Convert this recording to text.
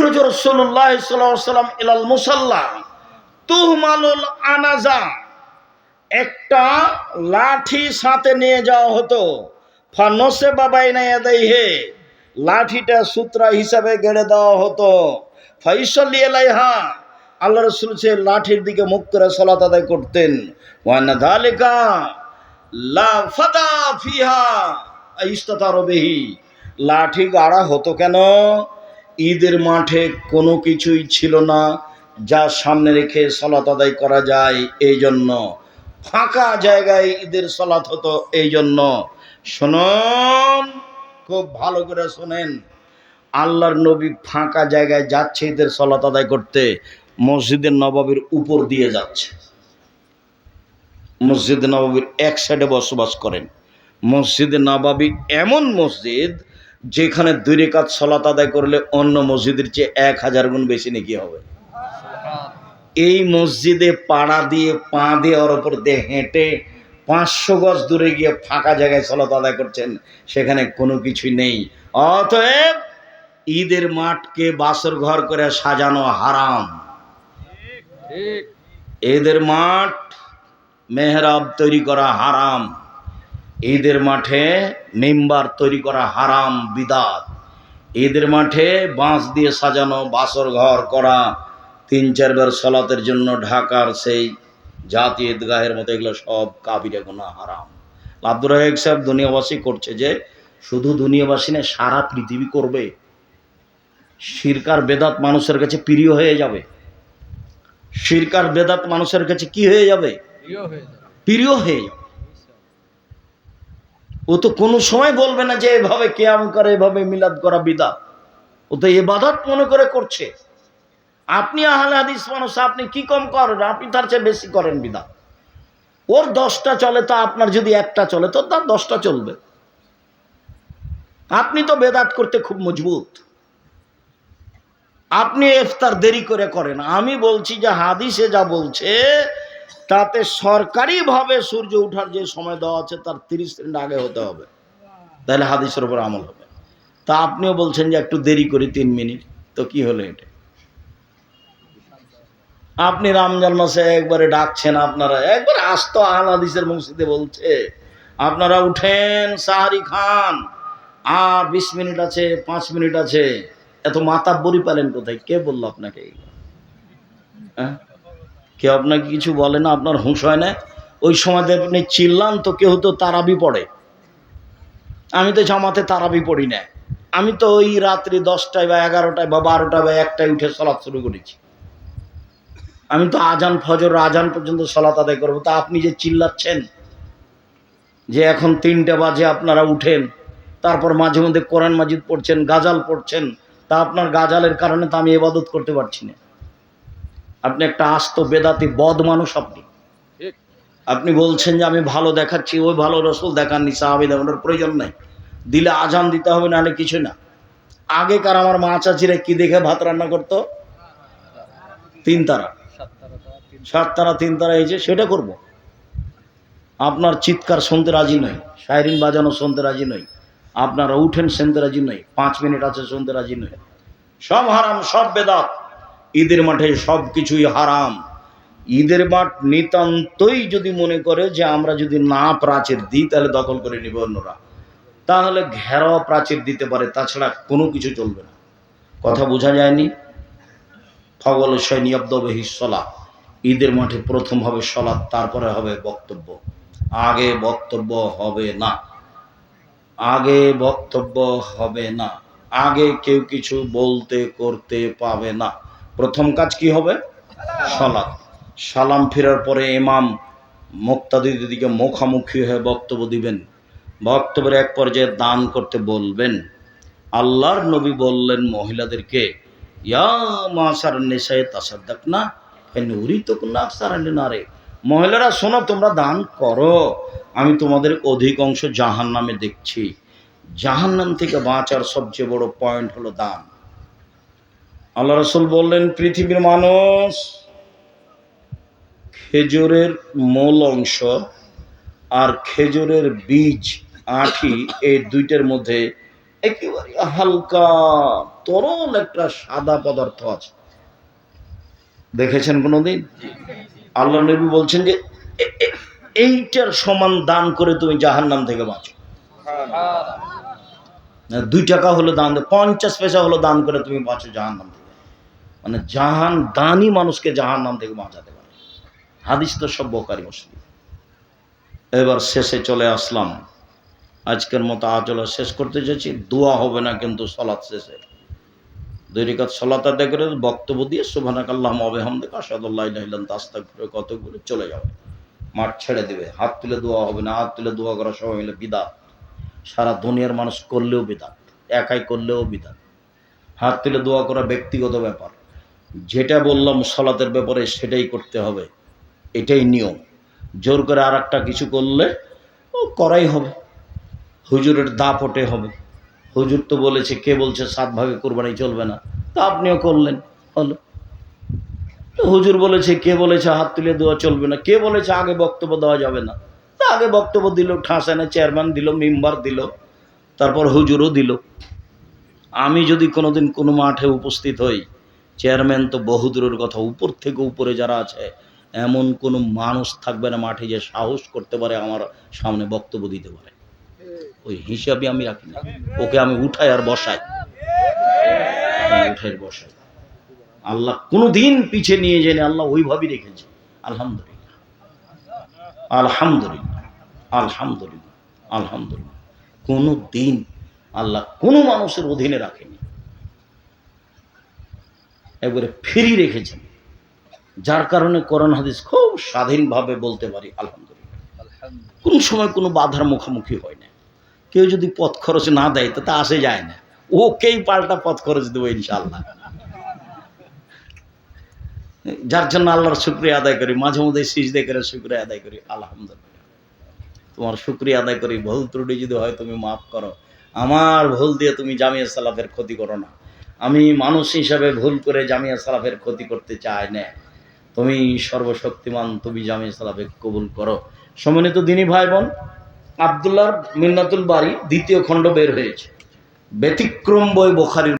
ইয়াখরুজ আলাইহি সাল্লাম ইলাল মুসাল্লা তুহমালুল আনাজা একটা লাঠি সাথে নিয়ে যাওয়া হতো। ফানসে বাবাই না হে লাঠিটা সূত্রা হিসাবে গেড়ে দেওয়া হতো। ফাইসলি এলাইহা আল্লাহ রসুল সে লাঠির দিকে মুখ করে সলাত আদায় করতেন। ওয়ানা ধালিকা লা ফাদা ফিহা। ইস্তাতারবিহি লাঠি গাড়া হতো কেন? ঈদের মাঠে কোনো কিছুই ছিল না যা সামনে রেখে সলাত আদায় করা যায় এই জন্য ফাঁকা জায়গায় ঈদের সলাত হতো এই জন্য শুনুন, খুব ভালো করে শোনেন। আল্লাহর নবী ফাঁকা জায়গায় যাচ্ছে ঈদের সলাত আদায় করতে মসজিদের নবাবের উপর দিয়ে যাচ্ছে। মসজিদ নবাবির এক সাইডে বসবাস করেন। মসজিদে নবাবি এমন মসজিদ যেখানে দুই রেখাত সলাত আদায় করলে অন্য মসজিদের চেয়ে এক হাজার গুণ বেশি নাকি হবে। এই মসজিদে পাড়া দিয়ে পা দিয়ে ওর ওপর দিয়ে হেঁটে পাঁচশো গজ দূরে গিয়ে ফাঁকা জায়গায় সলাত আদায় করছেন সেখানে কোনো কিছুই নেই। অতএব ঈদের মাঠকে বাসর ঘর করে সাজানো হারাম। ঈদের মাঠ মেহরাব তৈরি করা হারাম। ঈদের মাঠে মেম্বার তৈরি করা হারাম বিদাত। ঈদের মাঠে বাঁশ দিয়ে সাজানো বাসর ঘর করা তিন চারবার সলাতের জন্য ঢাকার সেই জাতি ঈদগাহের মতো এগুলো সব কাবিরে গোনা হারাম। আব্দুর রাহেক সাহেব দুনিয়াবাসী করছে যে শুধু দুনিয়াবাসী না সারা পৃথিবী করবে। শিরকার বেদাত মানুষের কাছে প্রিয় হয়ে যাবে। শিরকার বেদাত মানুষের কাছে কি হয়ে যাবে। প্রিয় হয়ে যাবে। ও তো কোনো সময় বলবে না যে এভাবে কেয়াম করে, এভাবে মিলাদ করা বিদা ও তো এবাদত মনে করে করছে। আপনি আহলে হাদিস মানুষ, আপনি কি কম করেন? আপনি তার চেয়ে বেশি করেন বিদা ওর দশটা চলে তো আপনার যদি একটা চলে, তো তার দশটা চলবে। আপনি তো বেদাত করতে খুব মজবুত। আপনি এফতার দেরি করে করেন। আমি বলছি যে হাদিসে যা বলছে তাতে সরকারিভাবে সূর্য ওঠার যে সময় দেওয়া আছে, তার তিরিশ মিনিট আগে হতে হবে। তাহলে হাদিসের উপর আমল হবে। তা আপনিও বলছেন যে একটু দেরি করি, তিন মিনিট। তো কি হলো এটা? আপনি রমজান মাসে একবারে ডাকছেন আপনারা। একবারে আস্ত আহল হাদিসের মসজিদে বলছে, আপনারা উঠেন সাহারি খান। আর বিশ মিনিট আছে, পাঁচ মিনিট আছে। এত মাথা বড়ি পালেন কোথায়? কে বলল আপনাকে হ্যাঁ? কেউ আপনাকে কিছু বলে না, আপনার হুঁশ হয় না। ওই সময় আপনি চিল্লান, তো কেউ তো তারাবি পড়ে। আমি তো জামাতে তারাবি পড়ি না। আমি তো ওই রাত্রি দশটায় বা এগারোটায় বা বারোটায় বা একটায় উঠে সলাৎ শুরু করেছি। আমি তো আজান ফজর, আজান পর্যন্ত সলাত আদায় করব। তা আপনি যে চিল্লাচ্ছেন, যে এখন তিনটে বাজে আপনারা উঠেন, তারপর মাঝে মধ্যে কোরআন মাজিদ পড়ছেন, গাজাল পড়ছেন, তা আপনার গাজালের কারণে তো আমি এবাদত করতে পারছি না। আপনি একটা আস্ত বেদাতি বদ মানুষ আপনি। আপনি বলছেন যে আমি ভালো দেখাচ্ছি ওই ভালো রসুল দেখাননি সাহাবি দেখানোর প্রয়োজন নাই। দিলে আজান দিতে হবে নাহলে কিছু না। আগেকার আমার মা চাচিরা কি দেখে ভাত রান্না করতো? তিন তারা। সাত তারা তিন তারা এই যে সেটা করব। আপনার চিৎকার শুনতে রাজি নই শায়রিন বাজানো শুনতে রাজি নই আপনারা উঠেন শুনতে রাজি নই পাঁচ মিনিট আছে শুনতে রাজি নই। সব হারাম সব বেদাত। ঈদের মাঠে সব কিছুই হারাম। ঈদের মাঠ নিতান্তই যদি মনে করে যে আমরা যদি না প্রাচীর দিই, তাহলে দখল করে নিব অন্যরা। তাহলে ঘেরাও প্রাচীর দিতে পারে, তাছাড়া কোনো কিছু চলবে না। কথা বোঝা যায়নি? ফগল সৈনিয়ব্দবে হিসলা ঈদের মাঠে প্রথম হবে সলাৎ, তারপরে হবে বক্তব্য। আগে বক্তব্য হবে না। আগে বক্তব্য হবে না। আগে কেউ কিছু বলতে, করতে পাবে না। প্রথম কাজ কি হবে? সলাৎ সালাম ফেরার পরে ইমাম মুক্তাদিদের দিকে মুখামুখি হয়ে বক্তব্য দিবেন। বক্তব্যের এক পর্যায়ে দান করতে বলবেন। আল্লাহর নবী বললেন মহিলাদেরকে, ইয়া না নুরি। মহিলারা, শোনো, তোমরা দান করো। আমি তোমাদের অধিকাংশ জাহান নামে দেখছি। জাহান নাম থেকে বাঁচার সবচেয়ে বড় পয়েন্ট হলো দান। আল্লাহ রসুল বললেন পৃথিবীর মানুষ খেজুরের মূল অংশ আর খেজুরের বীজ আঠি এই দুইটার মধ্যে একেবারে হালকা তরল একটা সাদা পদার্থ আছে। দেখেছেন কোনোদিন? আল্লাহ নবী বলছেন যে এইটার সমান দান করে তুমি জাহার জাহান্নাম থেকে বাঁচো। দুই টাকা হলো দান পঞ্চাশ পয়সা হলো দান করে তুমি বাঁচো জাহান্নাম থেকে। মানে জাহান দানই মানুষকে জাহান নাম থেকে বাঁচাতে পারে। হাদিস তো সব বোকারি মুসলিম। এবার শেষে চলে আসলাম। আজকের মতো আচলা শেষ করতে চাইছি। দোয়া হবে না কিন্তু সলাৎ শেষে। দুই রেখাত সলাত আদায় করে বক্তব্য দিয়ে সুবহানাক আল্লাহ আবেহামদিক আসাদুল্লাহ তাস্তাক করে কত বলে চলে যাবে মাঠ ছেড়ে দেবে। হাত তুলে দোয়া হবে না। হাত তুলে দোয়া করা সবাই মিলে বিদাত। সারা দুনিয়ার মানুষ করলেও বিদাত। একাই করলেও বিদাত। হাত তুলে দোয়া করা ব্যক্তিগত ব্যাপার। যেটা বললাম সলাতের ব্যাপারে সেটাই করতে হবে। এটাই নিয়ম। জোর করে আর কিছু করলে ও করাই হবে। হুজুরের দাপটে হবে। হুজুর তো বলেছে, কে বলছে সাত ভাগে কোরবানি চলবে না। তা আপনিও করলেন। হলো। তো হুজুর বলেছে, কে বলেছে হাত তুলে দেওয়া চলবে না? কে বলেছে আগে বক্তব্য দেওয়া যাবে না? তা আগে বক্তব্য দিল ঠাসানে চেয়ারম্যান দিল, মেম্বার দিল, তারপর হুজুরও দিল। আমি যদি কোনোদিন কোনো মাঠে উপস্থিত হই চেয়ারম্যান তো বহুদূরের কথা, উপর থেকে উপরে যারা আছে, এমন কোনো মানুষ থাকবে না মাঠে যে সাহস করতে পারে, আমার সামনে বক্তব্য দিতে পারে। ওই হিসাবে আমি রাখি না। ওকে আমি উঠাই আর বসাই। উঠাই বসাই। আল্লাহ কোনো দিন পিছে নিয়ে জেনে আল্লাহ ওইভাবেই রেখেছে। আলহামদুলিল্লাহ। আলহামদুলিল্লাহ। আলহামদুলিল্লাহ। আলহামদুলিল্লাহ। কোনো দিন আল্লাহ কোনো মানুষের অধীনে রাখেনি। একবারে ফ্রি রেখেছেন। যার কারণে করোনা হাদিস খুব স্বাধীনভাবে বলতে পারি আলহামদুলিল্লাহ। কোন সময় কোনো বাধার মুখোমুখি হয় না। কেউ যদি পথ খরচ না দেয় তো তা আসে যায় না। ওকেই পাল্টা পথ খরচ দেবো ইনশাল্লাহ যার জন্য আল্লাহর শুক্রিয়া আদায় করি মাঝে মধ্যে সিজদে করে শুক্রিয়া আদায় করি আলহামদুলিল্লাহ। তোমার শুক্রিয়া আদায় করি ভুল ত্রুটি যদি হয় তুমি মাফ করো। আমার ভুল দিয়ে তুমি জামিয়া সালাফের ক্ষতি করো না। আমি মানুষ হিসাবে ভুল করে জামিয়া সালাফের ক্ষতি করতে চাই না। তুমি সর্বশক্তিমান, তুমি জামিয়া সালাফে কবুল করো। সম্মানিত দিনী ভাই বোন আবদুল্লাহ মিন্নাতুল বাড়ি দ্বিতীয় খণ্ড বের হয়েছে। ব্যতিক্রম বই বোখারির